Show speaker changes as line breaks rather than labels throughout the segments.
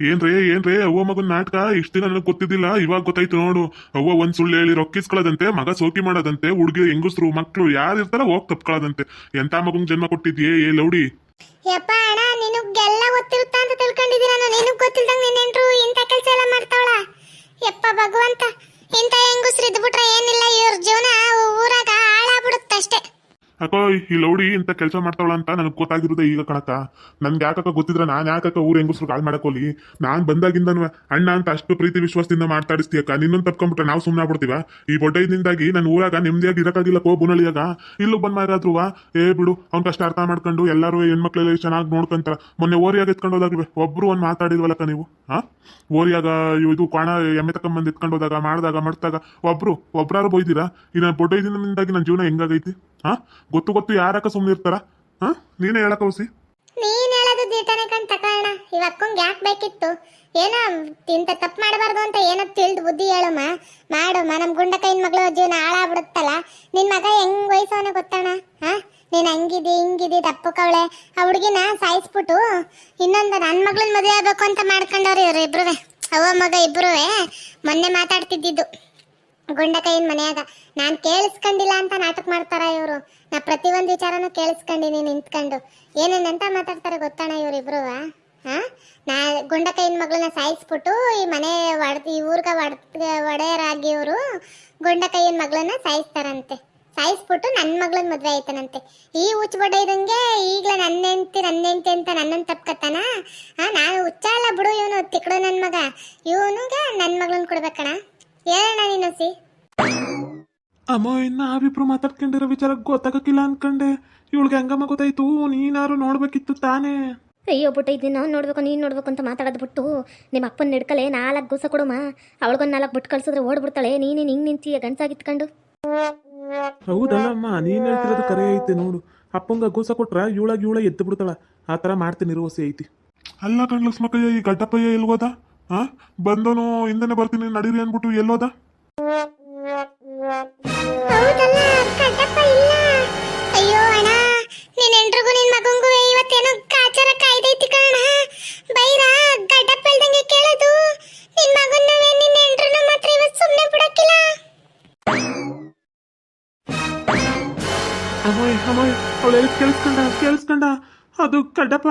ಏನ್ರೇ ಏನ್ರೇ, ಅವ್ವ ಮಗನ್ ನಾಟಕ? ಇಷ್ಟ ದಿನ ನನಗೆ ಗೊತ್ತಿದ್ದಿಲ್ಲ, ಇವಾಗ ಗೊತ್ತಾಯ್ತು ನೋಡು. ಅವ್ವ ಒಂದ್ ಸುಳ್ಳು ಹೇಳಿ ರೊಕ್ಕಿಸ್ಕೊಳ್ಳೋದಂತೆ ಮಗ ಸೋಕಿ ಮಾಡೋದಂತೆ, ಹುಡುಗಿ, ಹೆಂಗಸ್ರು, ಮಕ್ಳು, ಯಾರು ಇರ್ತಾರ ಹೋಗ್ ತಪ್ಕೊಳ್ಳೋದಂತೆ ಎಂತ ಮಗನ್ ಜನ್ಮ ಕೊಟ್ಟಿದ್ಯೇ, ಏ ಲೌಡಿ?
ಯಪ್ಪ ಅಣ್ಣ, ನಿನಗೆಲ್ಲ ಗೊತ್ತಿರುತ್ತ ಅಂತ ನಾನು ಗೊತ್ತಿಲ್ದಂಗ ಇಂಥ ಕೆಲಸ ಎಲ್ಲ ಮಾಡ್ತಾವಳ? ಯಪ್ಪ ಭಗವಂತ, ಇಂಥ ಹೆಂಗಸ್ರು ಇದ್ಬಿಟ್ರೆ
ಅಕ್ಕೋ ಈ ಲೌಡಿ ಇಂತ ಕೆಲಸ ಮಾಡ್ತಾವಳ ಅಂತ ನನಗೆ ಗೊತ್ತಾಗಿರೋದೇ ಈಗ ಕಣಕ್ಕ. ನನ್ಗೆ ಯಾಕಕ್ಕ ಗೊತ್ತಿದ್ರೆ ನಾನ್ ಯಾಕಕ್ಕ ಊರ ಹೆಂಗಸ್ರು ಕಾಲ್ ಮಾಡಕೋಲಿ ನಾನ್ ಬಂದಾಗಿಂದನು ಅಣ್ಣ ಅಂತ ಅಷ್ಟು ಪ್ರೀತಿ ವಿಶ್ವಾಸದಿಂದ ಮಾತಾಡಿಸ್ತೀಯಕ್ಕ. ನಿನ್ನೊಂದು ತಪ್ಕೊಂಡ್ಬಿಟ್ರೆ ನಾವು ಸುಮ್ಮನೆ ಆಗ್ಬಿಡ್ತೀವ? ಈ ಬೊಡ್ಡೈದಿಂದಾಗಿ ನನ್ನ ಊರಾಗ ನೆಮ್ಮದಿಯಾಗಿ ಇರಕಾಗಿಲ್ಲ ಕೋ ಬುನಳಿಯಾಗ ಇಲ್ಲೂ ಬಂದ್ ಮಾರಾದ್ರುವ ಏ ಬಿಡು, ಅವ್ನ್ ಕಷ್ಟ ಅರ್ಥ ಮಾಡ್ಕೊಂಡು ಎಲ್ಲರೂ ಹೆಣ್ಮಕ್ಳೆಲ್ಲ ಚೆನ್ನಾಗಿ ನೋಡ್ಕೊಂತಾರ. ಮೊನ್ನೆ ಓರಿಯಾಗ ಎತ್ಕೊಂಡು ಹೋದಾಗ್ಲಿ ಒಬ್ರು ಒಂದ್ ಮಾತಾಡಿದ್ವಲ್ಲಕ್ಕ ನೀವು? ಹಾ ಓರಿಯಾಗ ಇದು ಕಾಣ ಎಮ್ಮೆ ತಕೊಂಬಂದ್ ಎತ್ಕೊಂಡು ಹೋದಾಗ, ಮಾಡಿದಾಗ, ಮಾಡ್ತಾಗ ಒಬ್ರು, ಒಬ್ರಾರು ಬೈದಿರಾ? ಇನ್ನ ಬೊಡ್ಡೈದಿಂದಾಗಿ ನನ್ನ ಜೀವನ ಹೆಂಗಾಗೈತಿ? ಹಾ? ಗೊತ್ತು ಗೊತ್ತು ಯಾರಕ್ಕ ಸುಮ್ಮನೆ ಇರ್ತಾರ? ಹಾ? ನೀನೇ ಹೇಳಕ್ಕ ಹೋಸಿ.
ನೀನ್ ಹೇಳೋದು ದಿಟನೆ ಕಣ್ ತಕೋಣ ಇವಕ್ಕೊಂಗ್ ಯಾಕೆ ಬೇಕಿತ್ತು? ಏನೋ ಇಂಥ ತಪ್ಪು ಮಾಡಬಾರ್ದು ಅಂತ ಏನೋ ತಿಳಿದು ಬುದ್ಧಿ ಹೇಳಮ್ಮ. ಮಾಡಮ್ಮ ನಮ್ಮ ಗುಂಡ ಕೈನ್ ಮಗಳು ಜೀವನ ಹಾಳಾಗ್ಬಿಡುತ್ತಲ್ಲ? ನಿನ್ ಮಗ ಹೆಂಗ್ ವಯಸ್ಸವನ ಗೊತ್ತಾಣ ಹಾ? ನೀನ್ ಹಂಗಿದಿ, ಹಿಂಗಿದಿ ದಪ್ಪಕವಳೆ ಆ ಹುಡುಗಿನ ಸಾಯಿಸ್ಬಿಟ್ಟು ಇನ್ನೊಂದು ನನ್ನ ಮಗಳನ್ನ ಮದುವೆ ಆಗ್ಬೇಕು ಅಂತ ಮಾಡ್ಕೊಂಡವ್ರು ಇವ್ರು ಇಬ್ರುವೆ ಅವ್ವ ಮಗ ಇಬ್ರುವೆ. ಮೊನ್ನೆ ಮಾತಾಡ್ತಿದ್ದಿದ್ದು. ಗುಂಡಕ ಮನೆಯಾಗ ಮನ್ಯಾಗ ನಾನ್ ಕೇಳಿಸ್ಕೊಂಡಿಲ್ಲ ಅಂತ ನಾಟಕ ಮಾಡ್ತಾರ ಇವರು. ನಾ ಪ್ರತಿಯೊಂದು ವಿಚಾರನೂ ಕೇಳಿಸ್ಕೊಂಡಿನಿ ನಿಂತ್ಕೊಂಡು. ಏನೇನಂತ ಮಾತಾಡ್ತಾರೆ ಗೊತ್ತಣ ಇವರಿಬ್ರು ಹಾ ನಾ ಗುಂಡಕ ಮಗಳನ್ನ ಸಾಯಿಸ್ಬಿಟ್ಟು ಈ ಮನೆ ಒಡ್ ಈ ಊರ್ಗ ಒಡ್ ಒಡೆಯರಾಗಿ ಇವರು ಗುಂಡಕ ಏನ್ ಮಗಳನ್ನ ಸಾಯಿಸ್ತಾರಂತೆ. ಸಾಯಿಸ್ಬಿಟ್ಟು ನನ್ನ ಮಗಳನ್ನ ಮದುವೆ ಆಯ್ತಾನಂತೆ. ಈ ಹುಚ್ಚಬಡ ಇದಂಗೆ ಈಗಲೇ ನನ್ನ ಹೆಂಡತಿ ನನ್ನ ಹೆಂಡತಿ ಅಂತ ನನ್ನನ್ನು ತಪ್ಕತ್ತಾನ? ಹಾ ನಾನು ಹುಚ್ಚಲ್ಲ ಬಿಡು ಇವನು ತಿಕ್ಕಡು ನನ್ನ ಮಗ. ಇವನಿಗೆ ನನ್ನ ಮಗಳನ್ನ ಕೊಡ್ಬೇಕಣ ಹೇಳಣ್ಣ ನಿನ್ನಸಿ
ಅಮ್ಮ ಇನ್ನ ನಾವಿಬ್ರು ಮಾತಾಡ್ಕೊಂಡಿರೋ ವಿಚಾರ ಗೊತ್ತಾಗಕ್ಕಿಲ್ಲ ಅನ್ಕಂಡೆ. ಇವಳಿಗೆ ಹಂಗಮ್ಮ ಗೊತ್ತಾಯ್ತು ನೀನಾರು ನೋಡ್ಬೇಕಿತ್ತು ತಾನೇ.
ಅಯ್ಯೋ ಬಿಟ್ಟು ಇದನ್ನ ನೋಡ್ಬೇಕು ನೀನು ನೋಡ್ಬೇಕು ಅಂತ ಮಾತಾಡೋದು ಬಿಟ್ಟು ನಿಮ್ಮ ಅಪ್ಪನ ನಡ್ಕಲೆ ನಾಲ್ಕು ಗುಸ ಕೊಡಮ್ಮ. ಅವಳಿಗೊಂದು ನಾಲ್ಕು ಬಿಟ್ಟು ಕಳ್ಸಿದ್ರೆ ಓಡ್ಬಿಡ್ತಾಳೆ. ನೀನೆ ಹಿಂಗೆ ನಿಂತೀಯ ಗಂಟಾಗಿತ್ಕೊಂಡು
ಹೌದಲ್ಲಮ್ಮ ನೀನ್ ಹೇಳ್ತಿರೋದು ಕರೆ ಐತೆ ನೋಡು. ಅಪ್ಪಂಗ ಗೂಸ ಕೊಟ್ರ ಇವಳಾಗ ಇವಳ ಎದ್ದು ಬಿಡ್ತಾಳ. ಆ ಥರ ಮಾಡ್ತೀನಿ ಇರುವಸಿ ಐತಿ.
ಅಲ್ಲ ಕಣ್ಲಕ್ಷ್ಮಕ್ಕಯ್ಯ ಈ ಗಡ್ಡಪ್ಪಯ್ಯ ಎಲ್ಗೋದ? ಹಾ? ಬಂದವನು ಹಿಂದನೆ ಬರ್ತೀನಿ ನಡೀರಿ ಅಂದ್ಬಿಟ್ಟು ಎಲ್ಲೋದ?
ಹೌದಲ್ಲ ಕಡ್ಡಪ್ಪ ಇಲ್ಲ. ಅಯ್ಯೋ ಅಣ್ಣ ನಿನ್ ಹೆಂಡ್ರಿಗೂ ನಿನ್ ಮಗಂಗೂ ಇವತ್ತೇನೋ ಕಾಚಾರ ಕಾಯ್ದೈತಿ ಕಣ ಬೈರ ಗಡ್ಡಪ್ಪ ಇಲ್ದಂಗೆ ಕೇಳೋದು. ನಿನ್ ಮಗನ್ನು ನಿನ್ ಹೆಂಡ್ರನ್ನ ಮಾತ್ರ ಇವತ್ತು ಸುಮ್ಮನೆ ಬಿಡಕ್ಕಿಲ್ಲ.
ಅಮ್ಮೋಯ್ ಅಮ್ಮೋಯ್ ಅವಳೆಲ್ಲ ಕೇಳಿಸ್ಕೊಂಡ ಕೇಳಿಸ್ಕೊಂಡ. ಅದು ಕಡ್ಡಪ್ಪ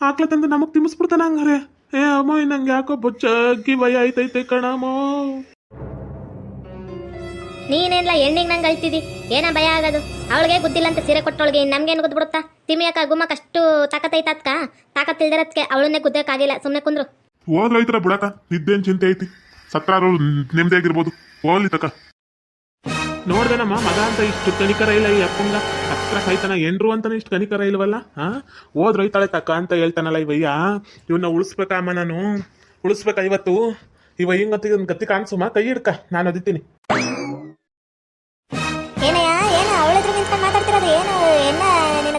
ಆಕ್ಲ ತಂದು ನಮಗ್ ತಿಮ್ಮಿಸ್ಬಿಡ್ತಾನ ಹಂಗಾರೆ. ಏ ಅಮ್ಮ ನಂಗೆ ಯಾಕೋ ಬೊಚ್ಚಗ್ಗಿ ಭಯ ಆಯ್ತೈತೆ ಕಣಮೋ.
ನೀನೆಲ್ಲ ಹೆಣ್ಣಿಗೆ ನಂಗೆ ಅಳ್ತಿದಿ? ಏನ ಭಯ ಆಗೋದು? ಅವಳಿಗೆ ಗೊತ್ತಿಲ್ಲ ಅಂತ ಸೀರೆ ಕೊಟ್ಟವಳಿಗೆ ನಮ್ಗೇನು ಗೊತ್ತು ತಿಮಿಯಕ್ಕ ಗುಮ್ಮಕ್ಕ ಅಷ್ಟು ತಾಕತ್ತೈತ ಅದ್ಕ ತಾಕತ್ ಇಲ್ದಿರತ್ಕೆ ಅವಳನ್ನೇ ಗುದ್ದಕ್ಕಾಗಿಲ್ಲ ಸುಮ್ಮನೆ ಕುಂದ್ರು.
ಹೋದ್ರೈತರ ಬಿಡಕ ಇದ್ದೇನ್ ಚಿಂತೆ ಐತಿ? ಸತ್ರಾರು ನೆಮ್ಮದಿಯಾಗಿರ್ಬೋದು ಹೋಗ್ಲಿ ತಕ.
ನೋಡ್ದೇನಮ್ಮ ಮಗ ಅಂತ ಇಷ್ಟು ಕನಿಕರ ಇಲ್ಲ ಈ ಅಪ್ಪಂಗ. ಹತ್ರ ಕೈತನ ಎಂಡ್ರು ಅಂತಾನೆ ಇಷ್ಟು ಕನಿಕರ ಇಲ್ವಲ್ಲ ಹಾ? ಹೋದ್ರೈತಾಳೆ ತಕ್ಕ ಅಂತ ಹೇಳ್ತಾನಲ್ಲ ಇವಯ್ಯ ಇವನ್ನ ಉಳಿಸ್ಬೇಕಮ್ಮ ನಾನು. ಉಳಿಸ್ಬೇಕ ಇವತ್ತು. ಇವ ಹಿಂಗ ಗತಿ ಕಾಣಿಸುಮ್ಮ ಕೈ ಹಿಡ್ಕ. ನಾನು ಅದಿತೀನಿ
ಏನಯ್ಯ? ಮಾತಾಡ್ತಿರೋದು ಏನು?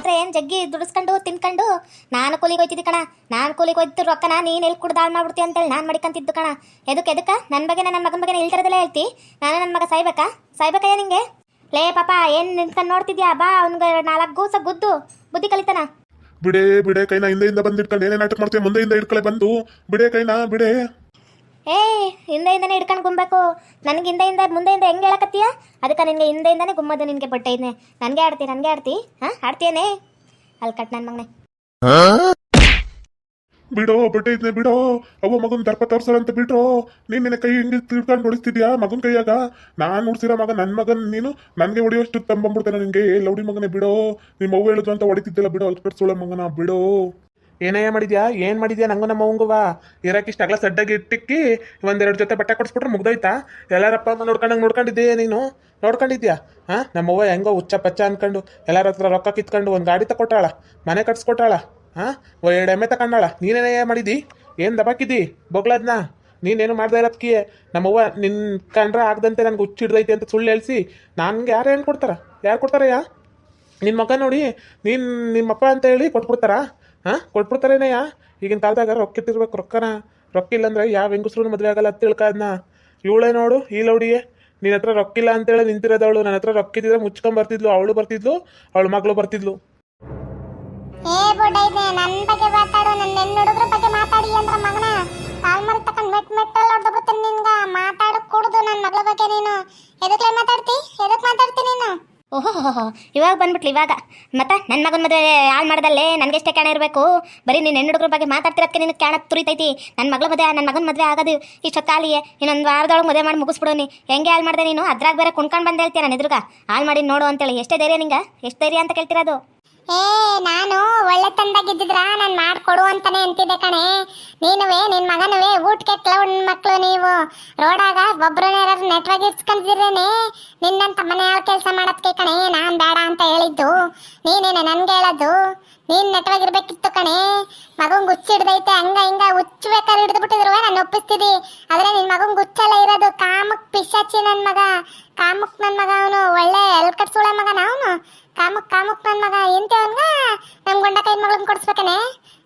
ನಿನ್ನ ಏನು ಜಗ್ಗಿ ದುಡಿಸ್ಕೊಂಡು, ತಿನ್ಕೊಂಡು? ನಾನು ಕೂಲಿಗೆ ಹೋಯ್ತಿದ್ದಿ ಕಣ. ನಾನು ಕೂಲಿಗೆ ಹೋಯ್ತು ರೊಕ್ಕನ ನೀನು ಎಲ್ಲಿ ಕುಡ್ದು ಮಾಡ್ಬಿಡ್ತಿ ಅಂತೇಳಿ ನಾನು ಮಡಿಕಂತಿದ್ದು ಕಣ. ಎದಕ್ಕೆ ಎದಕ್ಕೆ? ನನ್ನ ಬಗ್ಗೆ ನನ್ನ ಮಗನ ಬಗ್ಗೆ ಇಲ್ತಿರೋದೆಲ್ಲ ಹೇಳ್ತಿ? ನಾನು ನನ್ನ ಮಗ ಸಾಯ್ಬೇಕಾ? ಸಾಯ್ಬೇಕಯ್ಯ ನಿಂಗೆ? ಲೇ ಪಾಪ, ಏನು ನಿಂತ್ಕೊಂಡು ನೋಡ್ತಿದ್ಯಾ? ಬಾ, ಅವ್ನಿಗೆ ನಾಲ್ಕು ಗೂಸ ಗುದ್ದು. ಬುದ್ಧಿ ಕಲಿತಾನ.
ಬಿಡೇ ಬಿಡೇ, ಕೈನ ಹಿಂದೆಯಿಂದ ಬಂದಿಟ್ಕೊಂಡು, ಏನೇ ನಾಟಕ ಮಾಡ್ತೀಯ, ಮುಂದೆಯಿಂದ ಇಟ್ಕೊಳ್ಳೆ ಬಂದು. ಬಿಡೇ, ಕೈನ, ಬಿಡೆ.
ಏ ಹಿಂದೆಯಿಂದನೇ ಹಿಡ್ಕೊಂಡು ಗುಂಬೇಕು ನನಗೆ ಹಿಂದೆಯಿಂದ ಮುಂದೆಯಿಂದ ಹೆಂಗೆ ಹೇಳಕತ್ತೀಯ? ಅದಕ್ಕೆ ನಿನಗೆ ಹಿಂದೆಯಿಂದನೇ ಗುಮ್ಮದು ನಿನಗೆ ಬಟ್ಟೆ ಇದನ್ನೇ ನನಗೆ ಆಡ್ತಿ ನನಗೆ ಆಡ್ತಿ. ಹಾಂ, ಆಡ್ತೀಯನೇ? ಅಲ್ಲಿ ಕಟ್ ನನ್ನ ಮಗನೇ.
ಬಿಡೋ, ಬಟ್ಟೆ ಇದ್ನೆ ಬಿಡೋ. ಅವ ಮಗನ್ ದರ್ಪ ತೋರ್ಸರಂತ ಬಿಡ್ರೋ. ನೀನ್ ನಿನ್ನ ಕೈ ಹಿಂಗೆ ತಿಳ್ಕೊಂಡು ಹೊಡಿಸ್ತಿದ್ಯಾ ಮಗನ್ ಕೈಯಾಗ? ನಾನ್ ನೋಡ್ಸಿರೋ ಮಗ ನನ್ ಮಗನ್ ನೀನು? ನನ್ಗೆ ಹೊಡಿಯೋಷ್ಟು ತಂಬಂಬಿಡ್ತಾನೆ ನಿನ್ಗೆ ಲೌಡಿ ಮಗನೇ ಬಿಡೋ. ನಿಮ್ಮ ಅವ್ವ ಹೇಳಿದ್ರು ಅಂತ ಹೊಡಿತಿದ್ದಿಲ್ಲ ಬಿಡೋ. ಅಲ್ಕಟ್ಸೋಳ ಮಗನ, ಬಿಡೋ.
ಏನಯ್ಯ ಮಾಡಿದ್ಯಾ? ಏನ್ ಮಾಡಿದ್ಯಾ? ನಂಗೂ ನಮ್ಮ ಅವಂಗುವ ಇರಕ್ಕೆ ಅಗಲ ಸಡ್ಡಾಗಿ ಇಟ್ಟಿಕ್ಕಿ ಒಂದೆರಡು ಜೊತೆ ಬಟ್ಟೆ ಕೊಡಿಸ್ಬಿಟ್ರೆ ಮುಗ್ದೋಯ್ತಾ? ಎಲ್ಲಾರಪ್ಪ ಅಮ್ಮ ನೋಡ್ಕೊಂಡಂಗೆ ನೋಡ್ಕೊಂಡಿದ್ದೀಯ ನೀನು? ನೋಡ್ಕೊಂಡಿದ್ಯಾ? ಹಾ? ನಮ್ಮವ್ವ ಹೆಂಗೋ ಹುಚ್ಚ ಪಚ್ಚ ಅನ್ಕೊಂಡು ಎಲ್ಲಾರ ಹತ್ರ ರೊಕ್ಕ ಕಿತ್ಕೊಂಡು ಒಂದು ಗಾಡಿ ತಗೊಟ್ಟಾಳ ಮನೆ ಕಟ್ಸ್ಕೊಟ್ಟಾಳ, ಹಾ? ಎರಡು ಎಮ್ಮೆ ತಕೊಂಡಾಳ. ನೀನೇನೇ ಮಾಡಿದಿ? ಏನು ದಬಾಕಿದಿ? ಬೊಗ್ಲದ್ನ? ನೀನೇನು ಮಾಡ್ದೆ ಇರೋದಕ್ಕೆ ನಮ್ಮವ್ವ ನಿನ್ನ ಕಂಡ್ರೆ ಆಗದಂತೆ ನನಗೆ ಹುಚ್ಚಿಡ್ದೈತೆ ಅಂತ ಸುಳ್ಳು ಹೇಳಿಸಿ ನನಗೆ ಯಾರು ಏನು ಕೊಡ್ತಾರ ಯಾರು ಕೊಡ್ತಾರಯ್ಯ? ನಿನ್ನ ಮಗ ನೋಡಿ, ನೀನು ನಿಮ್ಮಪ್ಪ ಅಂತ ಹೇಳಿ ಕೊಟ್ಬಿಡ್ತಾರಾ? ಹಾಂ? ಕೊಟ್ಬಿಡ್ತಾರೇನಯ್ಯ? ಈಗಿನ ಕಾಲದಾಗ ರೊಕ್ಕ ಇಟ್ಟಿರ್ಬೇಕು ರೊಕ್ಕನ. ರೊಕ್ಕ ಇಲ್ಲಾಂದ್ರೆ ಯಾವ ಹೆಂಗಸ್ರೂ ಮದುವೆ ಆಗಲ್ಲ ಅಂತ ತಿಳ್ಕಾದ್ನ. ಇವಳೇ ನೋಡು, ಈ ಲೌಡಿಯೇ ನಿನ್ನ ಹತ್ರ ರೊಕ್ಕಿಲ್ಲ ಅಂತೇಳಿ ನಿಂತಿರೋದವಳು, ನನ್ನ ಹತ್ರ ರೊಕ್ಕಿದ್ರೆ ಮುಚ್ಕೊಂಡ್ ಬರ್ತಿದ್ಲು, ಅವಳು ಬರ್ತಿದ್ಲು, ಅವಳ ಮಗ್ಳು ಬರ್ತಿದ್ಲು.
ಏ ಬೊಡ್ಡ ನನ್ನ ಬಗ್ಗೆ ಮಾತಾಡೋ ನನ್ನ ಹೆಣ್ಣುಡುಗ್ರ ಬಗ್ಗೆ ಮಾತಾಡಿ ಅಂದ್ರ ಮಗನ. ಕಾಲ್ಮರಿ ತಕೊಂಡ್ ಮೆಟ್ ಮೆಟ್ಟಲ್ಲಿ ಹೊಡೆದ್ಬಿಡ್ತೀನಿ ನಿನ್ಗ. ಮಾತಾಡಕ್ ಕೊಡುದು ನನ್ನ ಮಗಳ ಬಗ್ಗೆ ನೀನು. ಎದಕ್ಕೆ ಮಾತಾಡ್ತಿ? ಎದಕ್ಕೆ ಮಾತಾಡ್ತಿ ನೀನು?
ಓಹೋ ಇವಾಗ ಬಂದ್ಬಿಟ್ಲಿ, ಇವಾಗ. ಮತ್ತೆ ನನ್ನ ಮಗನ ಮದುವೆ ಹಾಳು ಮಾಡ್ದಲ್ಲೇ? ನನಗೆ ಎಷ್ಟೇ ಕ್ಯಾಣ ಇರಬೇಕು. ಬರೀ ನೀನು ಹೆಣ್ಣು ಹುಡುಗರ ಬಗ್ಗೆ ಮಾತಾಡ್ತಿರೋದಕ್ಕೆ ನಿನಗೆ ಕ್ಯಾಣ ತುರಿತೈತಿ. ನನ್ನ ಮಗಳ ಮದುವೆ ನನ್ನ ಮಗನ ಮದುವೆ ಆಗೋದು ಇಷ್ಟೊತ್ತಾಲಿಯೇ ಇನ್ನೊಂದು ವಾರದೊಳಗೆ ಮದುವೆ ಮಾಡಿ ಮುಗಿಸ್ಬಿಡೋನಿ ಹೆಂಗೆ ಹಾಳು ಮಾಡಿದೆ ನೀನು? ಅದ್ರಾಗ ಬೇರೆ ಕುಣ್ಕೊಂಡು ಬಂದ ಹೇಳ್ತೀಯ ನಾನು ಎದುರುಗ. ಹಾಳು ಮಾಡಿ ನೋಡು ಅಂತೇಳಿ. ಎಷ್ಟೇ ಧೈರ್ಯ ನಿಂಗೆ? ಎಷ್ಟು ಧೈರ್ಯ ಅಂತ ಕೇಳ್ತಿರೋದು?
ಏ, ನಾನು ಒಳ್ಳೆ ತಂದಾಗಿದ್ದಿದ್ರ ನಾನು ಮಾಡ್ಕೊಡು ಅಂತಾನೆ ಅಂತಿದ್ದೆ ಕಣೆ. ನೀನುವೇ, ನಿನ್ ಮಗನುವೇ, ಊಟಕ್ಕೆ ಕ್ಲೌಡ್ ಮಕ್ಕಳು ನೀವು. ರೋಡಾಗ ಒಬ್ರನ್ನ ಯಾರು ನೆಟ್ವರ್ಕ್ ಇಟ್ಕೊಂಡಿದ್ರೇನೆ ನಿನ್ನಂತ ಮನೆ ಕೆಲಸ ಮಾಡೋದಕ್ಕೆ ಕಣೆ, ನಾನ್ ಬೇಡ ಅಂತ ಹೇಳಿದ್ದು. ನೀನೇನೆ ನನ್ಗೆ ಹೇಳೋದು? ನೀನ್ ನೆಟ್ವರ್ಕ್ ಇರ್ಬೇಕಿತ್ತು ಕಣೆ. ಮಗಂಗ್ ಹುಚ್ಚಿಡ್ದೈತೆ, ಹಂಗ ಹಿಂಗ ಹುಚ್ಚ ಬೇಕಾದ್ರೆ ಹಿಡಿದು ಒಪ್ಪಿಸ್ತಿದ್ದಿ ಆದ್ರೆ ನಿನ್ ಮಗನ್ ಗುಚ್ಚಲ್ಲ ಇರೋದು ಕಾಮಕ್ ಪಿಶಾಚಿ ನನ್ ಮಗ. ಕಾಮಕ್ ನನ್ ಮಗ ಅವನು. ಒಳ್ಳೆ ಎಲ್ಕಟ್ ಸುಳೆ ಮಗನ ಅವನು. ಕಾಮಕ್ ಕಾಮಕ್ ನನ್ ಮಗ. ಎಂತವನ್ಗ ನಮ್ ಗಂಡ ಕೈ ಮಗಳನ್ನ ಕೊಡ್ಸ್ಬೇಕನೆ?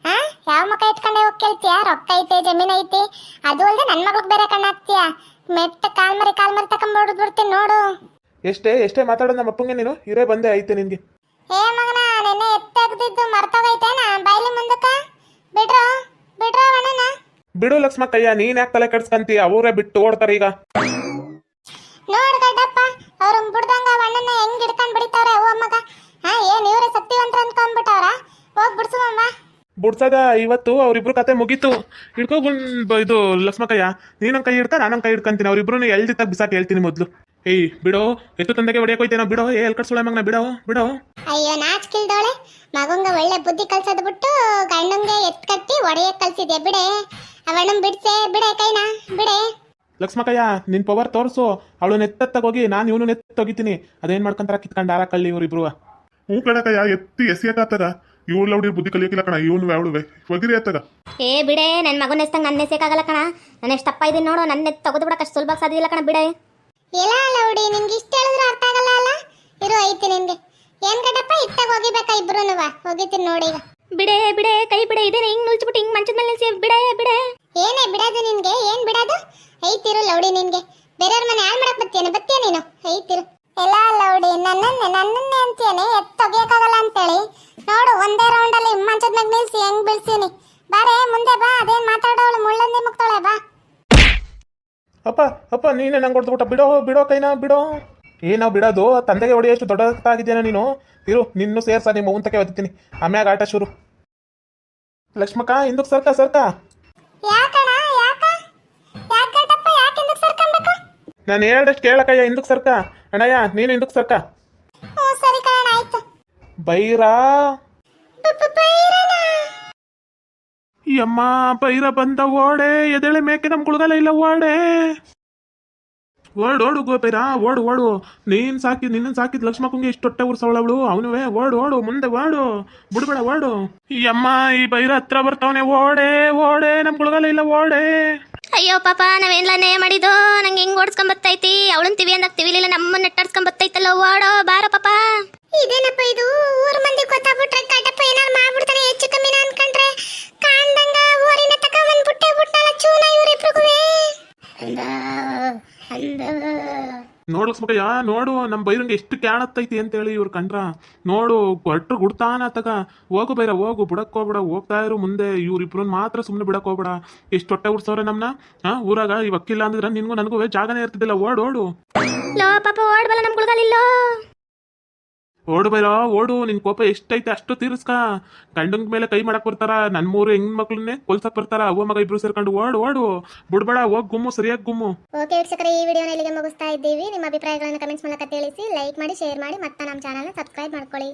ಆ? ಯಾವ ಮಗ ಇಟ್ಕೊಂಡೆ ಹೋಗಿ ಕೇಳ್ತೀಯ? ರೊಕ್ಕ ಐತೆ ಜಮೀನ್ ಐತಿ. ಅದು ಅಲ್ದೆ ನನ್ ಮಗಳಿಗೆ ಬೇರೆ ಕಣ್ಣು ಹಾಕ್ತೀಯ? ಮೆಟ್ಟ ಕಾಲ್ ಮರಿ ಕಾಲ್ ಮರಿ ತಕೊಂಡ್ಬಿಡ್ ಬಿಡ್ತೀನಿ ನೋಡು.
ಎಷ್ಟೇ ಎಷ್ಟೇ ಮಾತಾಡೋದು ನಮ್ಮ ಅಪ್ಪಂಗೆ ನೀನು. ಇರೇ ಬಂದೆ ಐತೆ ನಿನ್ಗೆ.
ಏ ಮಗನ ನೆನ್ನೆ ಎತ್ತಾಗ್ದಿದ್ದು ನಾ ಬೈಲಿ ಮುಂದಕ್ಕ? ಬಿಡ್ರೋ? ಬಿಡ್ರೋ ಅಣ್ಣನ
ಬಿಡು ಲಕ್ಷ್ಮಕ್ಕಯ್ಯ ನೀನ್ ಯಾಕೆ ತಲೆ ಕೆಡ್ಸ್ಕಂತೀಯ? ಅವರೇ ಬಿಟ್ಟು ಓಡ್ತಾರೆ ಈಗ.
ನೋಡ್ ಗಡ್ಡಪ್ಪ ಅವ್ರು ಬಿಡ್ದಂಗ ಅಣ್ಣನ ಹೆಂಗ್ ಹಿಡ್ಕೊಂಡ್ ಬಿಡಿತಾವ್ರೆ? ಓ ಮಗ ಹಾ ಏನ್ ಇವ್ರೆ ಸತ್ಯವಂತರ ಅನ್ಕೊಂಡ್ಬಿಟ್ಟವ್ರ ಹೋಗ್ ಬಿಡ್ಸುವಮ್ಮ.
ಬುಡ್ಸದ ಇವತ್ತು ಅವ್ರಿಬ್ರು ಕತೆ ಮುಗೀತು. ಹಿಡ್ಕೊಬಂದ್ ಇದು ಲಕ್ಷ್ಮಕಯ್ಯ ನೀನೊಂದ್ ಕೈ ಹಿಡ್ಕ ನನ್ನ ಕೈ ಹಿಡ್ಕಂತೀನಿ. ಅವ್ರಿಬ್ರು ಎಲ್ದಿತ್ತಾಗ ಬಿಸಾಕಿ ಹೇಳ್ತೀನಿ ಮೊದ್ಲು. ಏಯ್ ಬಿಡೋ. ಎತ್ತು ತಂದೆಗೆ ಹೊಡಿಯಕ್ ಹೋಯ್ತೇನೋ ಬಿಡೋ. ಏ ಎಲ್ ಕಟ್ಸೋಳ ಮಗನ ಬಿಡೋ ಬಿಡೋ.
ಅಯ್ಯೋ ನಾಚ್ಕಿಲ್ದೋಳೆ. ಮಗಂಗ ಒಳ್ಳೆ ಬುದ್ಧಿ ಕಲ್ಸದ್ ಬಿಟ್ಟು ಗಂಡಂಗೆ ಎತ್ ಕಟ್ಟಿ ಒಡೆಯಕ್ ಕಲ್ಸಿದ್ಯಾ ಬಿಡೆ? ಅವಣ್ಣನ್ ಬಿಡ್ಸೆ ಬಿಡೆ ಕೈನಾ ಬಿಡೆ.
ಲಕ್ಷ್ಮಕಯ್ಯ ನಿನ್ ಪವರ್ ತೋರ್ಸು. ಅವಳು ನೆತ್ತತ್ತಗೋಗಿ ನಾನು ಇವನು ನೆತ್ತೋಗಿತೀನಿ ಅದೇನ್ ಮಾಡ್ಕೊಂತಾರ ಕಿತ್ಕೊಂಡ್ ಆರ ಕಳ್ಳಿ ಇವ್ರಿಬ್ರು.
ಹೂ ಕಣಕಯ್ಯ ಎತ್ತಿ ಎಸಿಯಕಾತಗ ಇವಳು ಲೌಡಿ ಬುದ್ಧಿ ಕಲಿಯಕ್ಕಿಲ್ಲ ಕಣ ಇವನು ಅವಳುವೆ ಒಗಿರಿ ಅತ್ತಗ
ಏ ಬಿಡೆ ನನ್ನ ಮಗನ ಎಸ್ತಂಗ್ ನನ್ನ ಆಗಲ್ಲ ಕಣ. ನಾನು ಎಷ್ಟು ತಪ್ಪ ಇದೀನಿ ನೋಡು ನನ್ನ ತೆಗೆದು ಬಿಡಕ್ಕೆ ಅಷ್ಟು ಸುಲಭ ಸಾಧ್ಯ ಇಲ್ಲ ಕಣ ಬಿಡೆ.
ಇಲ್ಲ ಲೌಡಿ ನಿನ್ಗೆ ಇಷ್ಟ ಹೇಳಿದ್ರು ಅರ್ಥ ಆಗಲ್ಲ ಅಲ್ಲ? ಇರು ಐತಿ ನಿನ್ಗೆ ಏನ್ ಕಟ್ಟಪ್ಪ ಇತ್ತಾಗ ಹೋಗಿಬೇಕಾ ಇಬ್ರುನುವ? ಹೋಗಿತೀನಿ ನೋಡಿ ಈಗ.
ಬಿಡೆ ಬಿಡೆ ಕೈ ಬಿಡೆ ಇದೇನೆ ಹಿಂಗ್ ನುಲ್ಚ್ಬಿಟ್ಟು ಹಿಂಗ್ ಮಂಚದ ಮೇಲೆ ನಿಲ್ಸಿ. ಬಿಡೆ ಬಿಡೆ.
ಏನೇ ಬಿಡೋದು ನಿನ್ಗೆ? ಏನ್ ಬಿಡೋದು? ಐತಿರು ಲೌಡಿ ನಿನ್ಗೆ. ಬೇರೆಯವ್ರ ಮನೆ ಹಾಳು ಮಾಡಕ್ ಬತ್ತೇನೆ ಬತ್ತೀಯ ನೀನು? ಐತಿರು ಎಲ್ಲ ಲೌಡಿ, ನನ್ನನ್ನೇ ನನ್ನನ್ನೇ ಅಂತೀಯನೆ? ಎತ್ ತೆಗಿಯಕ್ಕಾಗಲ್ಲ ಅಂತೇಳಿ. ನೋಡು, ಒಂದೇ ರೌಂಡ್ ಅಲ್ಲಿ ಮಂಚದ ಮ್ಯಾಗ ನಿಲ್ಸಿ, ಹೆಂಗ್ ಬೀಳ್ಸೀನಿ. ಬಾರೆ, ಮುಂದೆ ಬಾ, ಅದೇನ್ ಮಾತಾಡೋಳು? ಮುಳ್ಳಂದಿ ಮುಕ್ತಾಳೆ, ಬಾ.
ಅಪ್ಪ ಅಪ್ಪ, ನೀನೇ ನಂಗೆ ಹೊಡ್ದ್ಬಿಟ್ಟ ಬಿಡೋ ಬಿಡೋ ಕೈನ, ಬಿಡೋ. ಏನೋ ಬಿಡೋದು? ತಂದೆಗೆ ಹೊಡೆಯೋಷ್ಟು ದೊಡ್ಡದಾಗಿದ್ದೇನೆ ನೀನು? ಇರು, ನಿನ್ನೂ ಸೇರ್ಸ, ನಿಮ್ಮ ಮುಂತಕ್ಕೆ ಒತ್ತೀನಿ ಆಮ್ಯಾಗ ಆಟ ಶುರು. ಲಕ್ಷ್ಮಕ್ಕ ಹಿಂದಕ್ಕೆ ಸರ್ಕ ಸರ್ಕ?
ಯಾಕಣ ಯಾಕ? ಯಾಕ ಗಡ್ಡಪ್ಪ ಯಾಕೆ ಹಿಂದಕ್ ಸರ್ಕೊಂಬೇಕು?
ನಾನು ಹೇಳ್ದಷ್ಟು ಕೇಳಕ್ಕಯ್ಯ ಹಿಂದಕ್ಕೆ ಸರ್ಕ. ಅಣ್ಣಯ್ಯ ನೀನು ಹಿಂದಕ್ಕೆ ಸರ್ಕ.
ಹ್ಞೂ ಸರಿ ಕಣ ಆಯ್ತು.
ಬೈರಾ. ಯಮ್ಮ ಬೈರ ಬಂದ ಓಡೆ ಎದೆಳೆ ಮೇಕೆ ನಮ್ ಕುಳ್ಗಲ ಇಲ್ಲ ಓಡೆ. ಓಡ್ ಓಡು ಗೋಪೈರ ಓಡು ಓಡು. ನೀನ್ ಸಾಕಿ ನಿನ್ನ ಸಾಕಿದ್ ಲಕ್ಷ್ಮಕ್ಕಂಗೆ ಇಷ್ಟು ತೊಟ್ಟೆ ಉರ್ಸವಳವಳು ಅವನುವೇ ಓಡು ಓಡು ಮುಂದೆ ಓಡು. ಬಿಡ್ಬೇಡ ಓಡು. ಈ ಅಮ್ಮ ಈ ಬೈರ ಹತ್ರ ಬರ್ತಾವನೆ ಓಡೆ ಓಡೆ. ನಮ್ ಕುಳಗಲ ಇಲ್ಲ ಓಡೆ.
ಅಯ್ಯೋ ಪಾಪ ನಾವೇನ್ಲ ನೇ ಮಾಡಿದ್ದು ನಂಗೆ ಹಿಂಗ್ ಓಡಿಸ್ಕೊಂಡ್ ಬರ್ತೈತಿ ಅವಳನ್ ತಿವಿ ಅಂದಾಗ ತಿವಿಲಿಲ್ಲ ನಮ್ಮನ್ನ ನೆಟ್ಟಾಡ್ಸ್ಕೊಂಡ್ ಬರ್ತೈತಲ್ಲ ಓಡೋ ಬಾರ ಪಾಪ.
ಇದೇನಪ್ಪ ಇದು ಊರ್ ಮಂದಿ ಗೊತ್ತಾಗ್ಬಿಟ್ರೆ ಕಟ್ಟಪ್ಪ ಏನಾರು ಮಾಡ್ಬಿಡ್ತಾನೆ ಹೆಚ್ಚು ಕಮ್ಮಿನ ಅನ್ಕೊಂಡ್ರೆ ಕಾಣ್ದಂಗ ಊರಿನ ತಕ ಒಂದ್ ಬುಟ್ಟೆ ಬುಟ್ಟಲ್ಲ ಚೂನ ಇವ್ರಿಬ್ರಿಗುವೆ
ನೋಡು ಲಕ್ಷ್ಮಕ್ಕಯ್ಯ ನೋಡು ನಮ್ಮ ಬೈರಂಗ ಎಷ್ಟು ಕ್ಯಾಣತ್ತೈತಿ ಅಂತೇಳಿ ಇವ್ರು ಕಂಡ್ರ, ನೋಡು ಕೊಟ್ರು ಗುಡ್ತಾನ ತಗ ಹೋಗು ಬೈರ, ಹೋಗು ಬಿಡಕ್ಕೋಗ್ಬಿಡ ಹೋಗ್ತಾ ಇರು ಮುಂದೆ. ಇವ್ರಿಬ್ರನ್ನ ಮಾತ್ರ ಸುಮ್ಮನೆ ಬಿಡಕ್ಕೋಗ್ಬಿಡ ಎಷ್ಟು ಹೊಟ್ಟೆ ಉಡ್ಸವ್ರೆ ನಮ್ಮನ್ನ ಹಾ, ಊರಾಗ ಈ ವಕೀಲ ಅಂದಿದ್ರೆ ನಿನ್ಗೂ ನನಗೂ ಜಾಗನೇ ಇರ್ತಿದ್ದಿಲ್ಲ. ಓಡ್, ಓಡು.
ಪಾಪ
ಓಡು ಬೈರ ಓಡು, ನಿನ್ ಕೋಪ ಎಷ್ಟೈತೆ ಅಷ್ಟು ತೀರಿಸ್ಕ. ಗಂಡಂಗ್ ಮೇಲೆ ಕೈ ಮಾಡಕ್ ಬರ್ತಾರ ನನ್ ಮೂರು ಹೆಣ್ಮಕ್ಳನ್ನೇ ಕೊಲ್ಸಕ್ ಬರ್ತಾರ, ಅವ್ವ ಮಗ ಇಬ್ರು ಸೇರ್ಕೊಂಡು ಓಡು ಓಡು. ಬಿಡ್ಬೇಡ, ಹೋಗ್ ಗುಮ್ಮು, ಸರಿಯಾಗಿ ಗುಮ್ಮು.
ಓಕೆ ವೀಕ್ಷಕರೇ, ಈ ವಿಡಿಯೋನ ಇಲ್ಲಿಗೆ ಮುಗಿಸ್ತಾ ಇದ್ದೀವಿ. ನಿಮ್ಮ ಅಭಿಪ್ರಾಯಗಳನ್ನು ಕಮೆಂಟ್ಸ್ ಮೂಲಕ ತಿಳಿಸಿ, ಲೈಕ್ ಮಾಡಿ, ಶೇರ್ ಮಾಡಿ, ಮತ್ತೆ ನಮ್ಮ ಚಾನಲ್ನ ಸಬ್ಸ್ಕ್ರೈಬ್ ಮಾಡ್ಕೊಳ್ಳಿ.